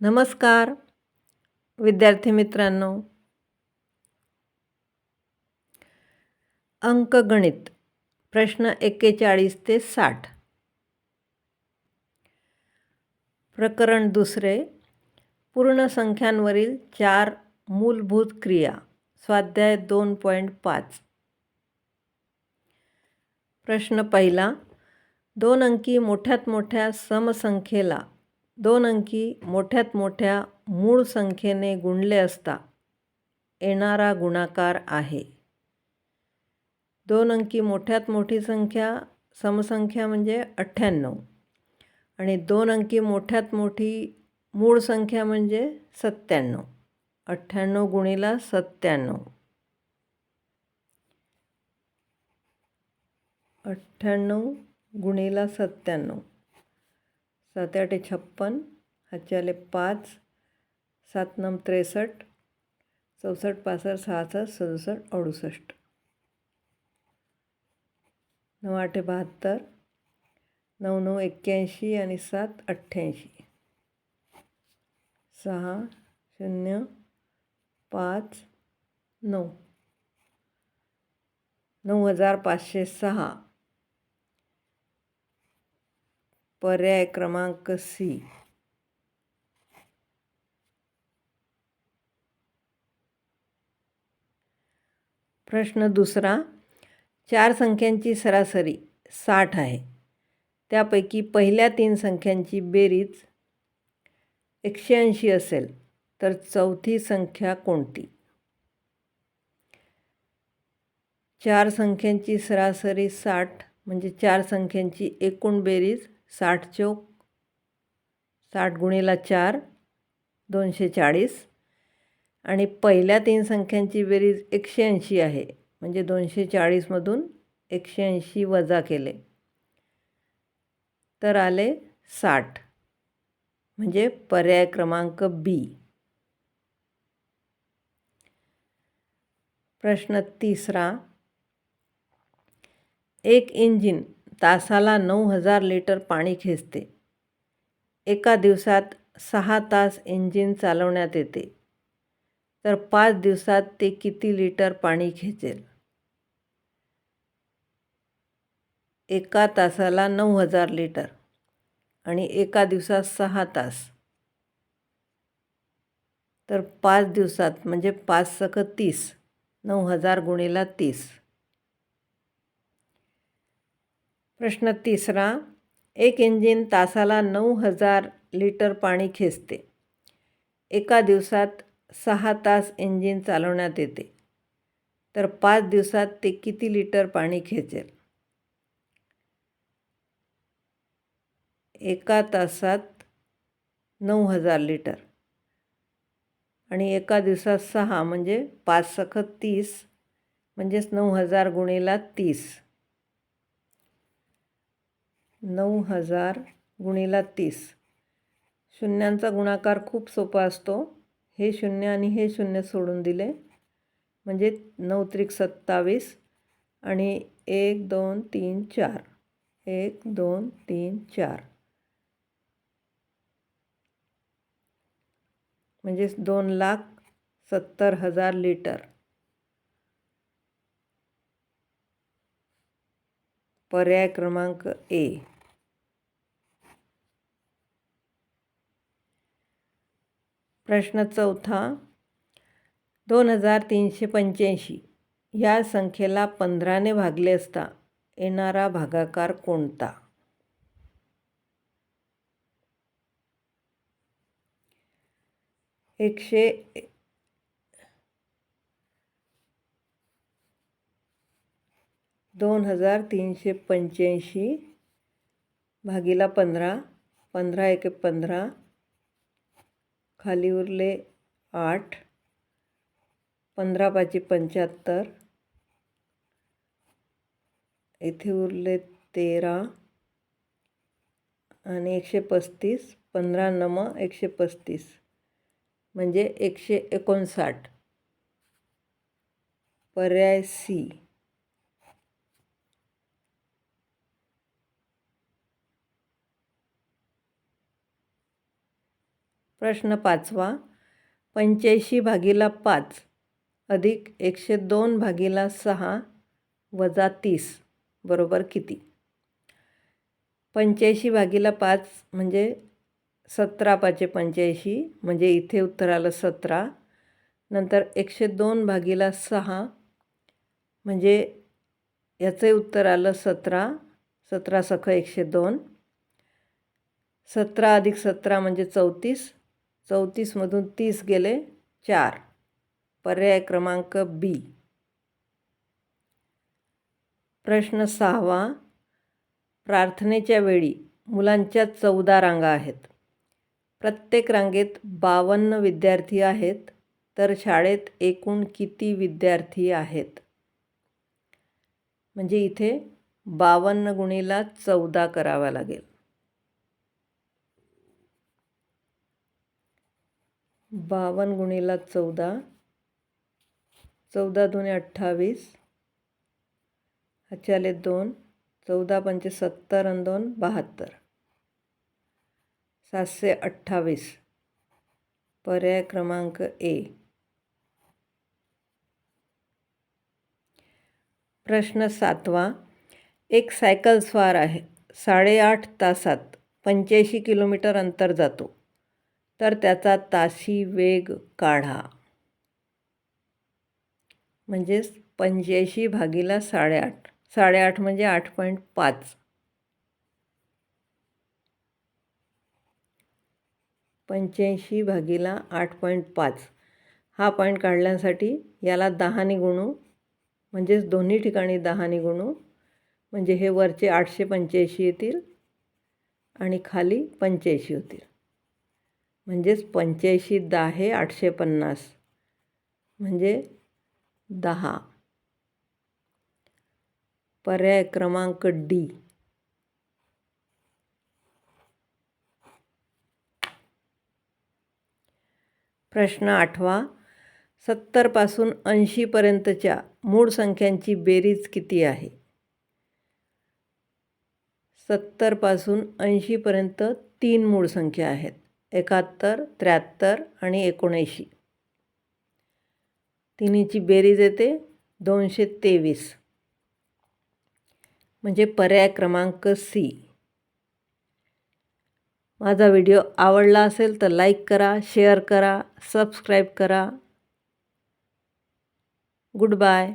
नमस्कार विद्यार्थी मित्रांनो. अंकगणित प्रश्न एक्केचाळीस ते साठ. प्रकरण दुसरे पूर्ण संख्यांवरील चार मूलभूत क्रिया स्वाध्याय दोन पॉईंट पाच. प्रश्न पहिला दोन अंकी मोठ्यात मोठ्या समसंख्येला दोन अंकी मोठ्यात मोठ्या मूळ संख्येने गुणले असता येणारा गुणाकार आहे. दोन अंकी मोठ्यात मोठी संख्या समसंख्या म्हणजे अठ्ठ्याण्णव. आणि दोन अंकी मोठ्यात मोठी मूळ संख्या म्हणजे सत्त्याण्णव. अठ्ठ्याण्णव गुणीला सत्त्याण्णव. अठ्ठ्याण्णव गुणीला सत्त्याण्णव. सात आठ छप्पन हातचे पाच सात नम त्रेसष्ट चौसष्ट पासष्ट सहासष्ट सदुसष्ट अडुसष्ट. नऊ आठे बहात्तर नऊ नऊ एक्क्याऐंशी आणि सात अठ्ठ्याऐंशी. सहा शून्य पाच नऊ. नऊ हजार पाचशे सहा. पर्याय क्रमांक सी प्रश्न दुसरा चार संख्यांची सरासरी साठ आहे त्यापैकी पहिल्या तीन संख्यांची बेरीज एकशे ऐंशी असेल तर चौथी संख्या कोणती चार संख्यांची सरासरी साठ म्हणजे चार संख्यांची एकूण बेरीज साठ चौक साठ गुणीला चार दोनशे चाळीस. आणि पहिल्या तीन संख्यांची बेरीज एकशे ऐंशी आहे. म्हणजे दोनशे चाळीसमधून एकशे ऐंशी वजा केले. तर आले साठ. म्हणजे पर्याय क्रमांक बी. प्रश्न तिसरा. एक इंजिन तासाला नऊ हजार लिटर पाणी खेचते. एका दिवसात सहा तास इंजिन चालवण्यात येते. तर पाच दिवसात ते किती लिटर पाणी खेचेल? एका तासाला नऊ हजार लिटर आणि एका दिवसात सहा तास. तर पाच दिवसात म्हणजे पाच सख तीस नऊ हजार गुणेला तीस. प्रश्न तिसरा एक इंजिन तासाला नऊ हजार लिटर पाणी खेचते. एका दिवसात सहा तास इंजिन चालवण्यात येते. तर पाच दिवसात ते किती लिटर पाणी खेचेल? एका तासात नऊ हजार लिटर. आणि एका दिवसात सहा म्हणजे पाच सखत तीस म्हणजेच नऊ हजार गुणीला तीस. नऊ हजार गुणीला तीस. शून्यांचा गुणाकार खूप सोपा असतो. हे शून्य आणि हे शून्य सोडून दिले. म्हणजे नऊ त्रिक सत्तावीस आणि एक दोन तीन चार. एक दोन तीन चार. म्हणजेच दोन लाख सत्तर हजार लिटर. पर्याय क्रमांक ए. प्रश्न चौथा दोन हजार तीनशे पंच्याऐंशी. या संख्येला पंधराने भागले असता येणारा भागाकार कोणता? एकशे दोन हजार तीनशे पंच्याऐंशी भागीला पंधरा पंधरा एक पंधरा खाली उरले आठ पंधरा पाची पंच्याहत्तर. इथे उरले तेरा आणि एकशे पस्तीस पंधरा नम एकशे पस्तीस. म्हणजे एकशे एकोणसाठ. पर्याय सी. प्रश्न पाचवा. पंच्याऐंशी भागीला पाच अधिक एकशे दोन भागीला सहा वजा तीस बरोबर किती? पंच्याऐंशी भागीला पाच म्हणजे सतरा पाचे पंच्याऐंशी म्हणजे इथे उत्तर आलं सतरा. नंतर एकशे दोन भागीला सहा म्हणजे याचे उत्तर आलं सतरा. सतरा सख एकशे दोन. सतरा अधिक सतरा म्हणजे चौतीस. चौतीसमधून तीस गेले चार. पर्याय क्रमांक बी प्रश्न सहावा. प्रार्थनेच्या वेळी मुलांच्या चौदा रांगा आहेत. प्रत्येक रांगेत बावन्न विद्यार्थी आहेत तर शाळेत एकूण किती विद्यार्थी आहेत? म्हणजे इथे बावन्न गुणीला चौदा करावा लागेल. बावन्न गुणीला चौदा. चौदा दोन्ही अठ्ठावीस. ह्याचे दोन. चौदा पंचे सत्तर आणि दोन बहात्तर. सातशे अठ्ठावीस. पर्याय क्रमांक ए. प्रश्न सातवा. एक सायकल स्वार आहे. साडेआठ तासात पंच्याऐंशी किलोमीटर अंतर जातो. तर त्याचा ताशी वेग काढा. म्हणजेच पंच्याऐंशी भागीला साडेआठ. साडेआठ म्हणजे आठ पॉईंट पाच. पंच्याऐंशी भागीला आठ पॉईंट पाच. हा पॉईंट काढण्यासाठी याला दहाने गुणू म्हणजेच दोन्ही ठिकाणी दहाने गुणू म्हणजे हे वरचे आठशे पंच्याऐंशी येतील आणि खाली पंच्याऐंशी होतील. म्हणजेच पंच्याऐंशी दहा आठशे पन्नास. म्हणजे दहा. पर्याय क्रमांक डी. प्रश्न आठवा. सत्तरपासून ऐंशीपर्यंतच्या मूळ संख्यांची बेरीज किती आहे? सत्तरपासून ऐंशीपर्यंत तीन मूळ संख्या आहेत. एकाहत्तर त्र्याहत्तर आणि एकोणऐंशी. तिन्हीची बेरीज येते दोनशे तेवीस. म्हणजे पर्याय क्रमांक सी. माझा व्हिडिओ आवडला असेल तर लाईक करा शेअर करा सबस्क्राईब करा. Good bye.